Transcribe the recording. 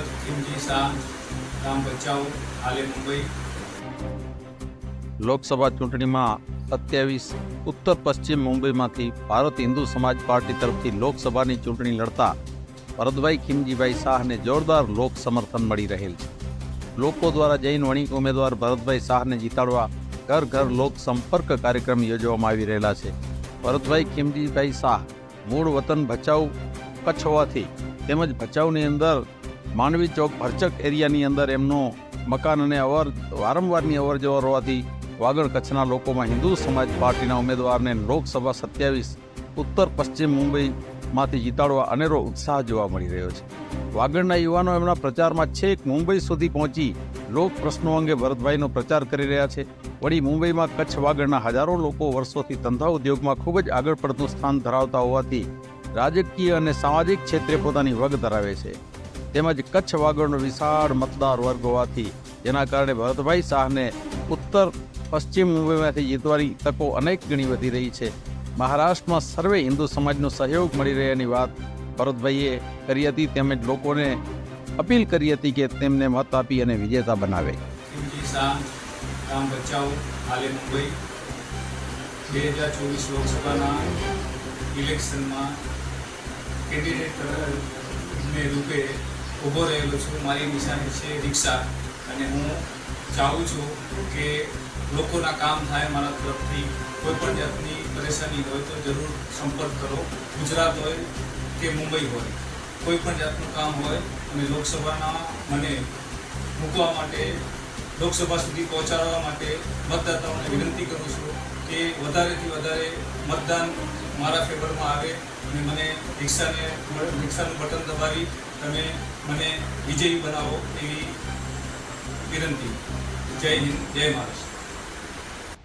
ભરત ખીમજી શાહ ગામ ભચાઉ હાલે મુંબઈ. લોકસભા ચૂંટણીમાં સત્યાવીસ, ઉત્તર પશ્ચિમ મુંબઈમાંથી ભારત હિન્દુ સમાજ પાર્ટી તરફથી લોકસભાની ચૂંટણી લડતા ભરતભાઈ ખીમજીભાઈ શાહને જોરદાર લોક સમર્થન મળી રહેલ છે. લોકો દ્વારા જૈન વણિક ઉમેદવાર ભરતભાઈ શાહને જીતાડવા ઘર ઘર લોક સંપર્ક કાર્યક્રમ યોજવામાં આવી રહેલા છે. ભરતભાઈ ખીમજીભાઈ શાહ મૂળ વતન ભચાઉ કચ્છ હોવાથી તેમજ ભચાઉની અંદર માંડવી ચોક ભરચક એરિયાની અંદર એમનો મકાન અને અવર, વારંવારની અવર જવર હોવાથી વાગડ કચ્છના લોકોમાં હિન્દુ સમાજ પાર્ટીના ઉમેદવારને લોકસભા સત્યાવીસ, ઉત્તર પશ્ચિમ મુંબઈમાંથી જીતાડવા અનેરો ઉત્સાહ જોવા મળી રહ્યો છે. વાગડના યુવાનો એમના પ્રચારમાં છેક મુંબઈ સુધી પહોંચી લોક પ્રશ્નો અંગે ભરતભાઈનો પ્રચાર કરી રહ્યા છે. વળી મુંબઈમાં કચ્છ વાગડના હજારો લોકો વર્ષોથી ધંધા ઉદ્યોગમાં ખૂબ જ આગળ પડતું સ્થાન ધરાવતા હોવાથી રાજકીય અને સામાજિક ક્ષેત્રે પોતાની વગ ધરાવે છે. તેમજ કચ્છ વાગડનો વિશાળ મતદાર વર્ગ હોવાથી જેના કારણે ભરતભાઈ શાહને ઉત્તર પશ્ચિમ મુંબઈમાંથી જીતવાની તકો અનેક ગણી વધી રહી છે. મહારાષ્ટ્રમાં સર્વે હિન્દુ સમાજનો સહયોગ મળી રહ્યાની વાત ભરતભાઈએ કરી હતી. તેમજ લોકોને અપીલ કરી હતી કે તેમને મત આપી અને વિજેતા બનાવે. બે હજાર ચોવીસ લોકસભાના ઇલેક્શનમાં કેન્ડિડેટ ને રૂપે ઊભો રહેલો છું, મારી નિશાની છે રિક્ષા અને હું ચાહું છું કે લોકોના કામ થાય મારા તરફથી, કોઈ પણ જાતની પરેશાની હોય તો જરૂર સંપર્ક કરો. ગુજરાત હોય કે મુંબઈ હોય, કોઈ પણ જાતનું કામ હોય અને લોકસભાના મને મૂકવા માટે, લોકસભા સુધી પહોંચાડવા માટે મતદાતાઓને વિનંતી કરું છું કે વધારેથી વધારે મતદાન મારા ફેવરમાં આવે અને મને રિક્ષાને, રિક્ષાનું બટન દબાવી તમે મને વિજયી બનાવો એવી વિનંતી. જય હિન્દ, જય મહારાષ્ટ્ર.